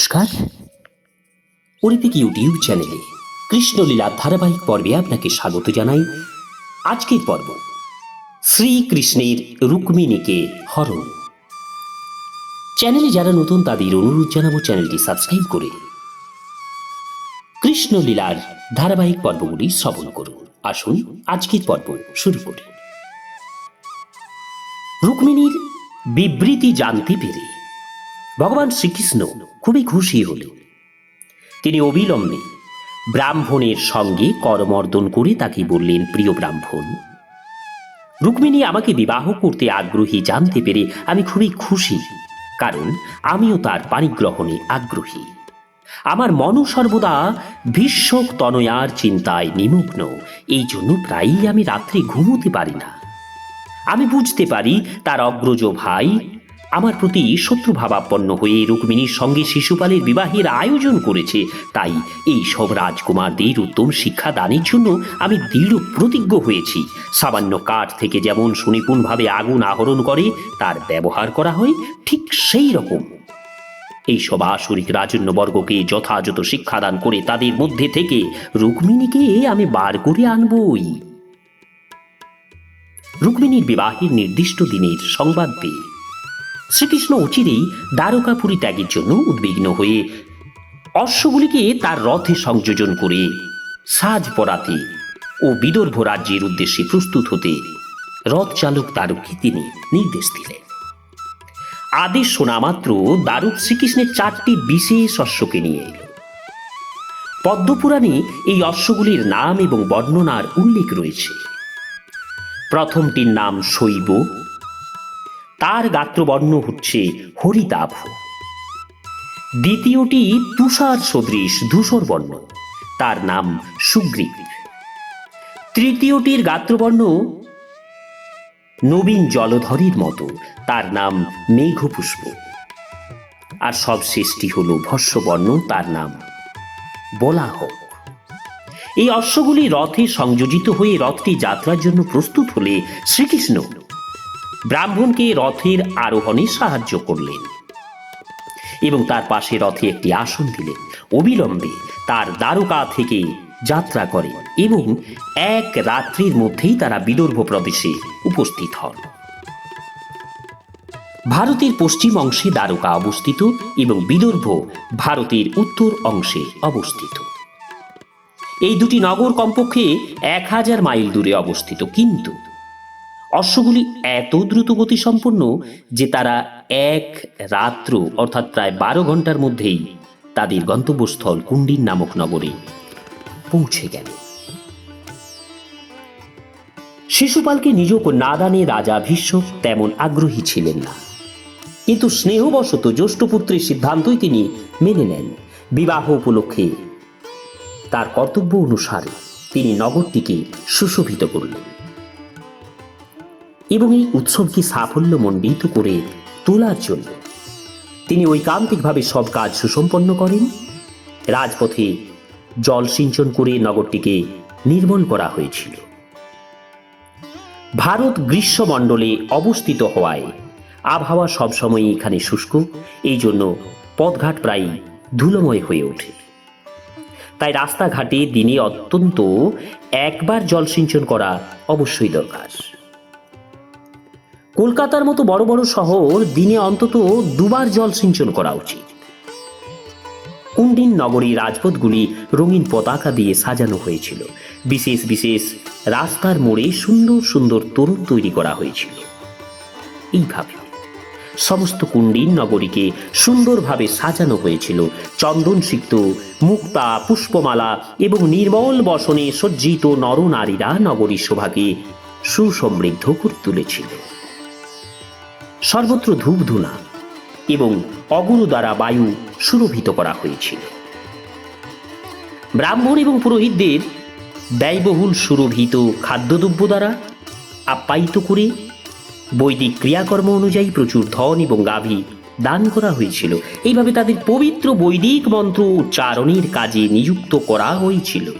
নমস্কার। অরিপিক ইউটিউব চ্যানেলে কৃষ্ণলীলা ধারাবাহিক পর্বে আপনাকে স্বাগত জানাই। আজকের পর্ব, শ্রীকৃষ্ণের রুক্মিণীকে হরণ। চ্যানেলে যারা নতুন তাদের অনুরোধ জানাব চ্যানেলটি সাবস্ক্রাইব করে কৃষ্ণলীলার ধারাবাহিক পর্বগুলি শ্রবণ করুন। আসুন, আজকের পর্ব শুরু করি। রুক্মিণীর বিবৃতি জানতে পেরে ভগবান শ্রীকৃষ্ণ খুবই খুশি হলেন। তিনি অবিলম্বে ব্রাহ্মণের সঙ্গে করমর্দন করে তাকে বললেন, প্রিয় ব্রাহ্মণ, রুক্মিণী আমাকে বিবাহ করতে আগ্রহী জানতে পেরে আমি খুবই খুশি, কারণ আমিও তার পাণিগ্রহণে আগ্রহী। আমার মন সর্বদা ভীষ্মক তনয়ার চিন্তায় নিমগ্ন। এই জন্য প্রায়ই আমি রাত্রে ঘুমোতে পারি না। আমি বুঝতে পারি তার অগ্রজ ভাই আমার প্রতি শত্রুভাবাপন্ন হয়ে রুক্মিণীর সঙ্গে শিশুপালের বিবাহের আয়োজন করেছে। তাই এই সব রাজকুমারদের উত্তম শিক্ষা দানের জন্য আমি দৃঢ় প্রতিজ্ঞ হয়েছি। সামান্য কাঠ থেকে যেমন সুনিপুণভাবে আগুন আহরণ করে, তার ব্যবহার করা হয় ঠিক সেই রকম। এই সব আসরিক রাজন্যবর্গকে যথাযথ শিক্ষাদান করে তাদের মধ্যে থেকে রুক্মিণীকে আমি বার করে আনবই। রুক্মিণীর বিবাহের নির্দিষ্ট দিনের সংবাদ পেয়ে শ্রীকৃষ্ণ অচিরেই দ্বারকাপুরী ত্যাগের জন্য উদ্বিগ্ন হয়ে অশ্বগুলিকে তার রথে সংযোজন করে সাজ পরাতে ও বিদর্ভ রাজ্যের উদ্দেশ্যে প্রস্তুত হতে রথ চালক দারুককে তিনি নির্দেশ দিলেন। আদেশ শোনা মাত্র দারুক শ্রীকৃষ্ণের চারটি বিশেষ অশ্বকে নিয়ে এল। পদ্মপুরাণে এই অশ্বগুলির নাম এবং বর্ণনার উল্লেখ রয়েছে। প্রথমটির নাম শৈব তার গাত্রবর্ণ হচ্ছে হরিতাভ। দ্বিতীয়টি তুষার সদৃশ ধূসর বর্ণ তার নাম সুগ্রীব। তৃতীয়টির গাত্রবর্ণ নবীন জলধরের মতো, তার নাম মেঘপুষ্প। আর সবশেষটি হল ভস্যবর্ণ তার নাম বলাহক। এই অশ্বগুলি রথে সংযোজিত হয়ে রথটি যাত্রার জন্য প্রস্তুত হলে শ্রীকৃষ্ণ ব্রাহ্মণকে রথের আরোহণে সাহায্য করলেন। এবং তার পাশে রথে একটি আসন দিলেন। অবিলম্বে তার দ্বারকা থেকে যাত্রা করে এবং এক রাত্রির মধ্যেই তারা বিদর্ভ প্রদেশে উপস্থিত হন। ভারতের পশ্চিম অংশে দ্বারকা অবস্থিত এবং বিদর্ভ ভারতের উত্তর অংশে অবস্থিত। এই দুটি নগর কমপক্ষে এক হাজার মাইল দূরে অবস্থিত, কিন্তু অশ্বগুলি এত দ্রুত গতি সম্পন্ন যে তারা এক রাত্র, অর্থাৎ প্রায় বারো ঘণ্টার মধ্যেই তাদের গন্তব্যস্থল কুন্ডিন নামক নগরে পৌঁছে গেল। শিশুপালকে নিজ কন্যাদানে রাজা ভীষ্ম তেমন আগ্রহী ছিলেন না। কিন্তু স্নেহবশত জ্যেষ্ঠপুত্রের সিদ্ধান্তই তিনি মেনে নেন। বিবাহ উপলক্ষে তার কর্তব্য অনুসারে তিনি নগরটিকে সুশোভিত করলেন। এবং এই উৎসবকে সাফল্যমণ্ডিত করে তোলার জন্য তিনি ঐকান্তিকভাবে সব কাজ সুসম্পন্ন করেন। রাজপথে জল সিঞ্চন করে নগরটিকে নির্মল করা হয়েছিল। ভারত গ্রীষ্মমণ্ডলে অবস্থিত হওয়ায় আবহাওয়া সবসময় এখানে শুষ্ক, এই জন্য পথঘাট প্রায় ধুলোময় হয়ে ওঠে। তাই রাস্তাঘাটে দিনে অত্যন্ত একবার জল সিঞ্চন করা অবশ্যই দরকার। কলকাতার মতো বড় বড় শহর দিনে অন্তত দুবার জল সিঞ্চন করা উচিত। কুন্ডিন নগরী রাজপথগুলি রঙিন পতাকা দিয়ে সাজানো হয়েছিল। বিশেষ বিশেষ রাস্তার মোড়ে সুন্দর সুন্দর তরুণ তৈরি করা হয়েছিল। এইভাবে সমস্ত কুন্ডিন নগরীকে সুন্দরভাবে সাজানো হয়েছিল। চন্দন চন্দনসিক্ত মুক্তা, পুষ্পমালা এবং নির্মল বসনে সজ্জিত নরনারীরা নগরী শোভাকে সুসমৃদ্ধ করে তুলেছিল। সর্বত্র ধূপধুনা এবং অগুরু দ্বারা বায়ু সুরভিত করা হয়েছিল। ব্রাহ্মণ এবং পুরোহিতদের ব্যয়বহুল সুরভিত খাদ্যদ্রব্য দ্বারা আপ্যায়িত করে বৈদিক ক্রিয়াকর্ম অনুযায়ী প্রচুর ধন এবং গাভী দান করা হয়েছিল। এইভাবে তাদের পবিত্র বৈদিক মন্ত্র উচ্চারণের কাজে নিযুক্ত করা হয়েছিল।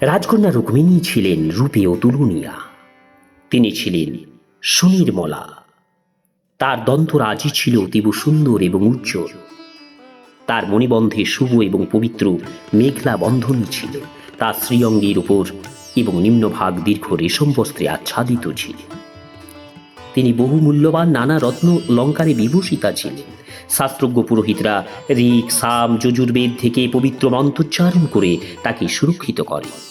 রাজকন্যা রুক্মিণী ছিলেন রূপে অতুলনীয়া। তিনি ছিলেন সুনির্মলা তার দন্তরাজি ছিল অতীব সুন্দর এবং উজ্জ্বল। তার মণিবন্ধে শুভ এবং পবিত্র মেঘলা বন্ধনী ছিল। তার শ্রীঅঙ্গের উপর এবং নিম্নভাগ দীর্ঘ রেশম বস্ত্রে আচ্ছাদিত ছিল। তিনি বহু মূল্যবান নানা রত্ন লঙ্কারে বিভূষিতা ছিলেন। শাস্ত্রজ্ঞ পুরোহিতরা ঋক সাম, যজুর্বেদ থেকে পবিত্র মন্ত্রোচ্চারণ করে তাকে সুরক্ষিত করে।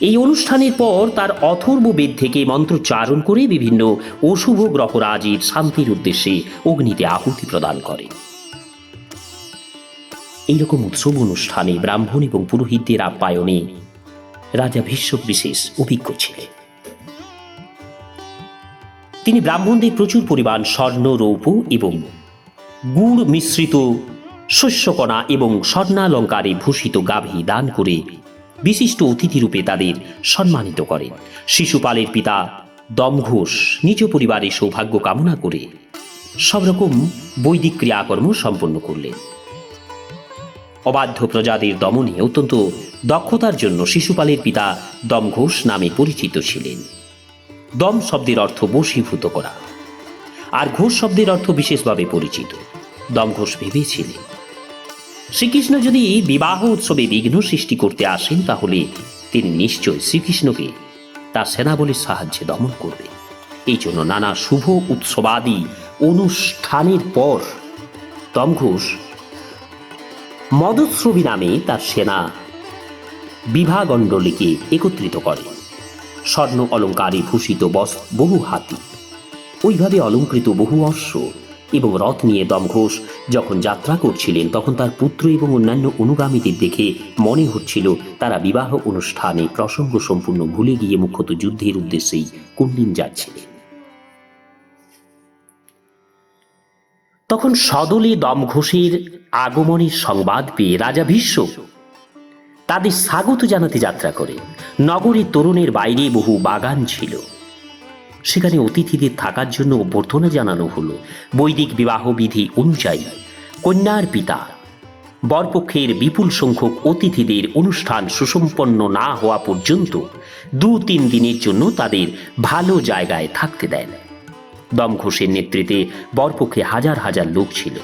এই অনুষ্ঠানের পর তার অথর্ব বেদ থেকে মন্ত্রোচ্চারণ করে বিভিন্ন অশুভ গ্রহরাজির শান্তির উদ্দেশ্যে অগ্নিতে আহুতি প্রদান করে। এইরকম উৎসব অনুষ্ঠানে ব্রাহ্মণ এবং পুরোহিতদের আপ্যায়নে রাজা ভীষ্ম বিশেষ অভিজ্ঞ ছিলেন। তিনি ব্রাহ্মণদের প্রচুর পরিমাণ স্বর্ণ রৌপ এবং গুড় মিশ্রিত শস্যকণা এবং স্বর্ণালঙ্কারে ভূষিত গাভী দান করে বিশিষ্ট অতিথিরূপে তাদের সম্মানিত করেন। শিশুপালের পিতা দম ঘোষ নিজ পরিবারের সৌভাগ্য কামনা করে সব রকম বৈদিক ক্রিয়াকর্ম সম্পন্ন করলেন। অবাধ্য প্রজাদের দমনে অত্যন্ত দক্ষতার জন্য শিশুপালের পিতা দম ঘোষ নামে পরিচিত ছিলেন। দম শব্দের অর্থ বশীভূত করা। আর ঘোষ শব্দের অর্থ বিশেষভাবে পরিচিত। দম ঘোষ ভেবেছিলেন শ্রীকৃষ্ণ যদি বিবাহ উৎসবে বিঘ্ন সৃষ্টি করতে আসেন, তাহলে তিনি নিশ্চয় শ্রীকৃষ্ণকে তার সেনাবলীর সাহায্যে দমন করবে। এই জন্য নানা শুভ উৎসবাদি অনুষ্ঠানের পর দম ঘোষ নামে তার সেনা বিভাগণ্ডলীকে একত্রিত করে। স্বর্ণ অলঙ্কারে ভূষিত বস বহু হাতি। ওইভাবে অলঙ্কৃত বহু অশ্ব এবং রথ নিয়ে দমঘোষ। যখন যাত্রা করছিলেন, তখন তার পুত্র এবং অন্যান্য অনুগামীদের দেখে মনে হচ্ছিল তারা বিবাহ অনুষ্ঠানে প্রসঙ্গ সম্পূর্ণ ভুলে গিয়ে মুখ্যত যুদ্ধের উদ্দেশ্যেই কুন্ডিন যাচ্ছিলেন। তখন সদলে দমঘোষের আগমনের সংবাদ পেয়ে রাজা ভীষ্ম তাদের স্বাগত জানাতে যাত্রা করে নগরীর তরুণের বাইরে বহু বাগান ছিল। সেখানে অতিথিদের থাকার জন্য অভ্যর্থনা জানানো হলো। বৈদিক বিবাহ বিধি অনুযায়ী কন্যার পিতা। বরপক্ষের বিপুল সংখ্যক অতিথিদের অনুষ্ঠান সুসম্পন্ন না হওয়া পর্যন্ত দু তিন দিনের জন্য তাদের ভালো জায়গায় থাকতে দেন। দম ঘোষের নেতৃত্বে বরপক্ষে হাজার হাজার লোক ছিল।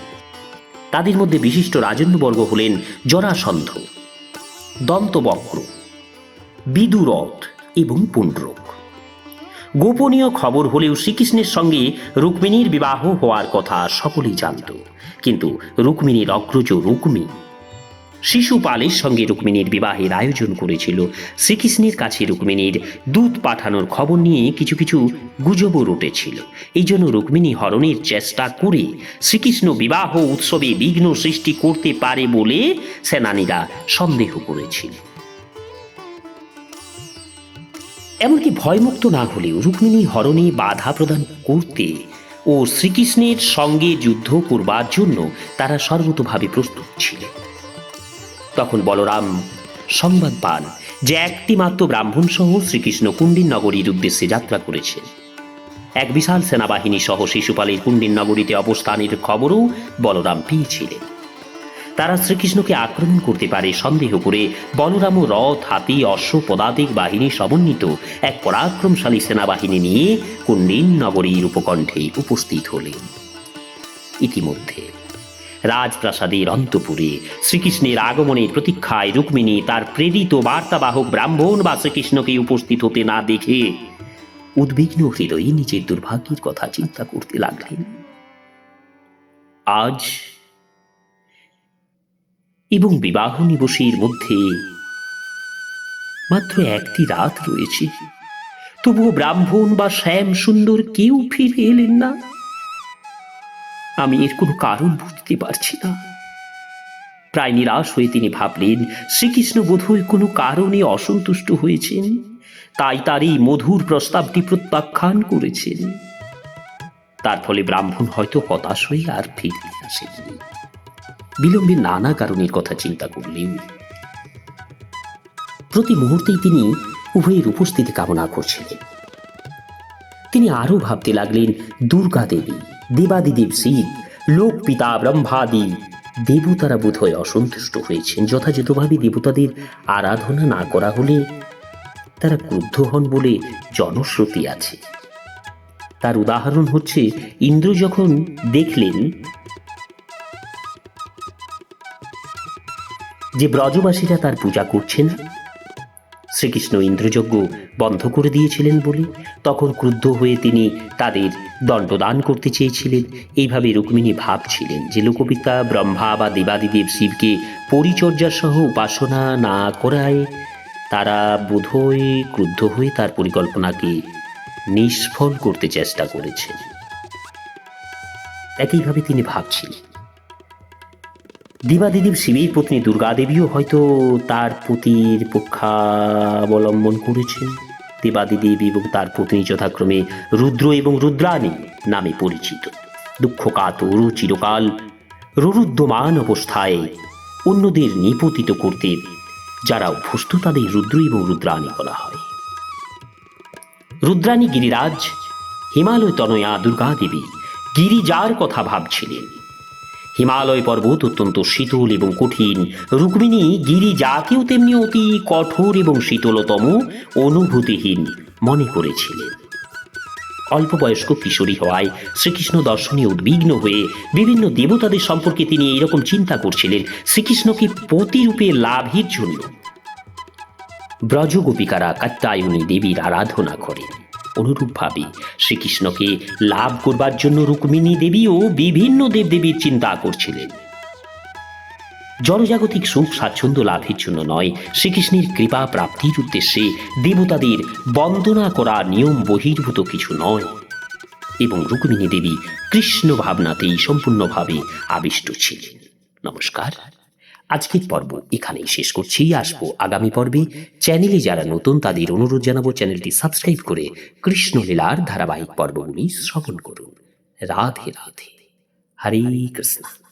তাদের মধ্যে বিশিষ্ট রাজন্যবর্গ হলেন জরাসন্ধ, দন্তবক্র, বিদুরথ এবং পুণ্ড্রক। গোপনীয় খবর হলেও শ্রীকৃষ্ণের সঙ্গে রুক্মিণীর বিবাহ হওয়ার কথা সকলেই জানত। কিন্তু রুক্মিণীর অগ্রজ রুক্মী শিশুপালের সঙ্গে রুক্মিণীর বিবাহের আয়োজন করেছিল। শ্রীকৃষ্ণের কাছে রুক্মিণীর দুধ পাঠানোর খবর নিয়ে কিছু কিছু গুজবও রটেছিল। এই জন্য রুক্মিণী হরণের চেষ্টা করে শ্রীকৃষ্ণ বিবাহ উৎসবে বিঘ্ন সৃষ্টি করতে পারে বলে সেনানীরা সন্দেহ করেছিল। এমনকি ভয়মুক্ত না হলেও রুক্মিণী হরণে বাধা প্রদান করতে ও শ্রীকৃষ্ণের সঙ্গে যুদ্ধ করবার জন্য তারা সর্বতভাবে প্রস্তুত ছিলেন। তখন বলরাম সংবাদ পান যে একটি মাত্র ব্রাহ্মণ সহ শ্রীকৃষ্ণ কুণ্ডিন নগরীর উদ্দেশ্যে যাত্রা করেছে এক বিশাল সেনাবাহিনী সহ শিশুপালের কুণ্ডিন নগরীতে অবস্থানের খবরও বলরাম পেয়েছিলেন। তারা শ্রীকৃষ্ণকে আক্রমণ করতে পারে সন্দেহ করে। বলরাম রথ, হাতি অশ্ব পদাতিক বাহিনী সমন্বিত। এক পরাক্রমশালী সেনাবাহিনী নিয়ে কুণ্ডিন নগরীর উপকণ্ঠে উপস্থিত হলেন। ইতিমধ্যে রাজপ্রাসাদের অন্তপুরে শ্রীকৃষ্ণের আগমনের প্রতীক্ষায় রুক্মিণী তার প্রেরিত বার্তাবাহক ব্রাহ্মণ বা শ্রীকৃষ্ণকে উপস্থিত হতে না দেখে উদ্বিগ্ন হৃদয়ে নিজের দুর্ভাগ্যের কথা চিন্তা করতে লাগলেন। আজ এবং বিবাহ নিবসের মধ্যে মাত্র একটি রাত রয়েছে। তবুও ব্রাহ্মণ বা শ্যাম সুন্দর কেউ ফিরে এলেন না। আমি এর কোনো কারণ বুঝতে পারছি না। প্রায় নিরাশ হয়ে তিনি ভাবলেন, শ্রীকৃষ্ণ বোধহয় কোনো কারণে অসন্তুষ্ট হয়েছেন, তাই তার এই মধুর প্রস্তাবটি প্রত্যাখ্যান করেছেন। তার ফলে ব্রাহ্মণ হয়তো হতাশ হয়ে আর ফিরতে আসেননি। বিলম্বে নানা কারণের কথা চিন্তা করলেন। প্রতি মুহূর্তেই তিনি উভয়ের উপস্থিতি কামনা করছিলেন। তিনি আরও ভাবতে লাগলেন, দুর্গা দেবী, দেবাদিদেব শিব লোক পিতা ব্রহ্মাদি, দেবতারা বোধহয় অসন্তুষ্ট হয়েছেন। যথাযথভাবে দেবতাদের আরাধনা না করা হলে তারা ক্রুদ্ধ হন বলে জনশ্রুতি আছে। তার উদাহরণ হচ্ছে, ইন্দ্র যখন দেখলেন যে ব্রজবাসীরা তার পূজা করছে না শ্রীকৃষ্ণ ইন্দ্রযজ্ঞ বন্ধ করে দিয়েছিলেন বলে, তখন ক্রুদ্ধ হয়ে তিনি তাদের দণ্ডদান করতে চেয়েছিলেন। এইভাবে রুক্মিণী ভাবছিলেন যে লোকপিতা, ব্রহ্মা বা দেবাদিদেব শিবকে পরিচর্যা সহ উপাসনা না করায় তারা বোধহয় ক্রুদ্ধ হয়ে তার পরিকল্পনাকে নিষ্ফল করতে চেষ্টা করেছেন। একইভাবে তিনি ভাবছিলেন দেবাদিদেব শিবের পত্নী দুর্গাদেবীও হয়তো তার পতির পক্ষাবলম্বন করেছেন। দেবাদিদেব এবং তার পত্নী যথাক্রমে রুদ্র এবং রুদ্রাণী নামে পরিচিত। দুঃখ কাতর চিরকাল রুরুদ্যমান অবস্থায় অন্যদের নিপতিত করতে যারা অভ্যস্ত, তাদের রুদ্র এবং রুদ্রাণী বলা হয়। রুদ্রাণী গিরিরাজ, হিমালয় তনয়া দুর্গা দেবী গিরিজার কথা ভাবছিলেন। হিমালয় পর্বত অত্যন্ত শীতল এবং কঠিন। রুক্মিণী, গিরি গিরিজাকেও তেমনি অতি কঠোর এবং শীতলতম, অনুভূতিহীন মনে করেছিলেন। অল্প বয়স্ক কিশোরী হওয়ায় শ্রীকৃষ্ণ দর্শনে উদ্বিগ্ন হয়ে বিভিন্ন দেবতাদের সম্পর্কে তিনি এইরকম চিন্তা করছিলেন, শ্রীকৃষ্ণকে পতিরূপে লাভের জন্য। ব্রজগোপিকারা কাত্যায়নী দেবীর আরাধনা করেন। অনুরূপভাবে। শ্রীকৃষ্ণকে লাভ করবার জন্য রুক্মিণী দেবীও বিভিন্ন দেবদেবীর চিন্তা করছিলেন। জনজাগতিক সুখ স্বাচ্ছন্দ্য লাভের জন্য নয়, শ্রীকৃষ্ণের কৃপা প্রাপ্তির উদ্দেশ্যে দেবতাদের বন্দনা করা নিয়ম বহির্ভূত কিছু নয় এবং রুক্মিণী দেবী কৃষ্ণ ভাবনাতেই সম্পূর্ণভাবে আবিষ্ট ছিলেন। নমস্কার। আজকের পর্ব এখানেই শেষ করছি। আসব আগামী পর্বে। চ্যানেলে যারা নতুন, তাদের অনুরোধ জানাব চ্যানেলটি সাবস্ক্রাইব করে কৃষ্ণলীলার ধারাবাহিক পর্বগুলি শ্রবণ করুন। রাধে রাধে। হরে কৃষ্ণ।